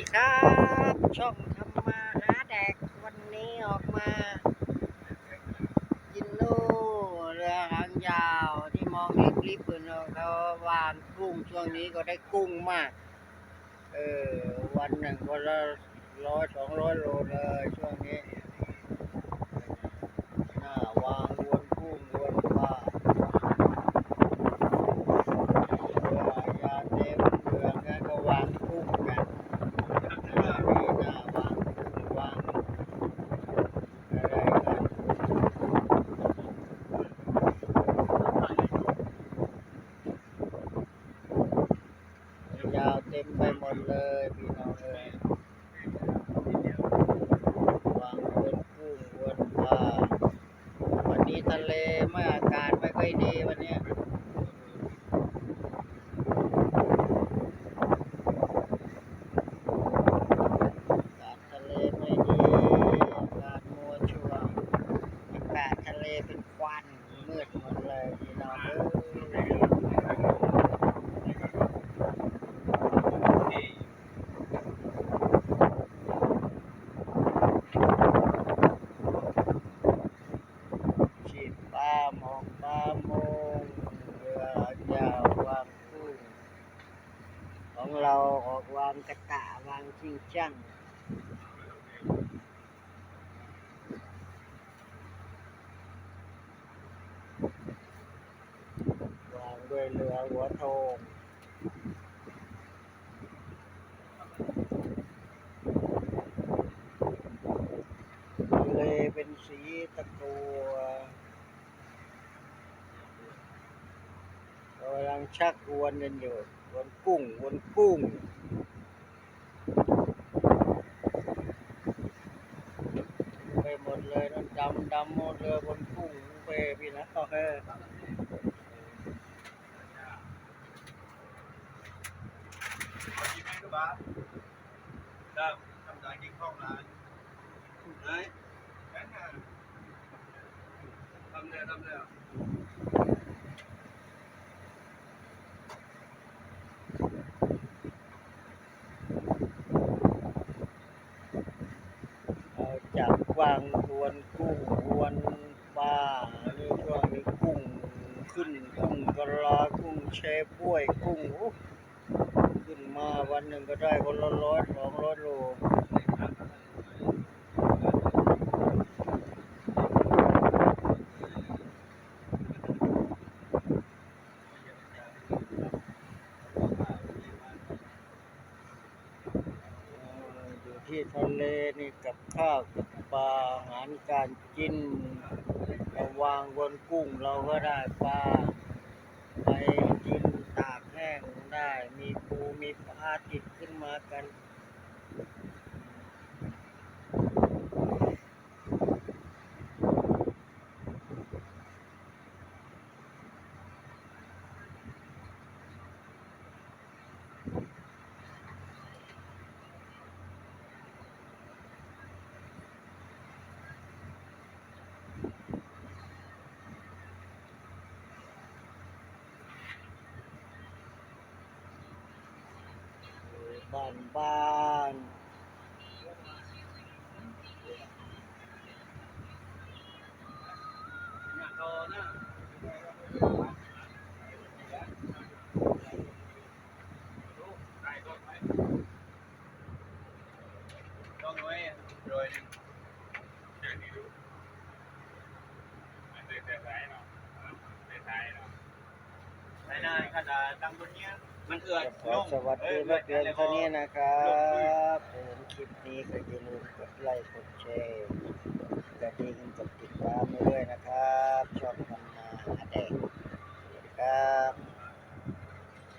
ดีครับช่องทำมาหาแดกวันนี้ออกมากินลูเรือหางยาวที่มองเห็นคลิปเนาะเขาวางกุ้งช่วงนี้ก็ได้กุ้งมาก เออวันหนึ่งก็ละร้อยสองร้อยโลเลยช่วงนี้หน้าวางวนกุ้งวนปลาเรือยาเต็มเรืองั้นก็วางกุ้งกัน หน้ามีหน้าวางวางอะไรกันยาวเต็มไปหมดเลยพี่น้องเลยวางวนกุ้งวนปลาวันนี้ทะเลไม่อากาศไม่ค่อยดีวันนี้ย อากาศทะเลไม่ดีอากาศมัวช่วงอากาศทะเลเป็นควันมืดหมดเลยพี่น้องเอ้ย ชีพปลาหมองปลาโมงเรือยาววางกุ้งของเราออกวางกระตะวางชิงช่างวางด้วยเรือหัวโทงทะเลเป็นสีตะกัวกำลั งชักอวนกันอยู่วนกุ้งวนกุ้งไปหมดเลยนั่นดำดำหมดเลยบนกุ้งไปพี่นะเฮ้ยกี่แม่ก็บ้าครับทำการกินข้าวร้านไหนแค่นั้นทำแล้วทำแล้วเอา บางอวนกุ้งอวนปลานี่ช่วงนี้กุ้งขึ้นกุ้งกะลากุ้งแช่บ้วยกุ้งโอ้ขึ้นมาวันหนึ่งก็ได้คนละร้อยสองร้อยโลอยู่ที่ทะเลนี่กับข้าวกับ ปลาอาหารการกินเราวางบนกุ้งเราก็ได้ปลาไปกินตากแห้งได้ มีปูมีปลาติดขึ้นมากัน Ramban. Rồi đi. Để đi. Để để để nó. Để thay. บ้านบ้านขอสวัสดีนักเรียนเท่านี้นะครับเห็นคลิปนี้ก็อย่าลืมกดไลค์กดแชร์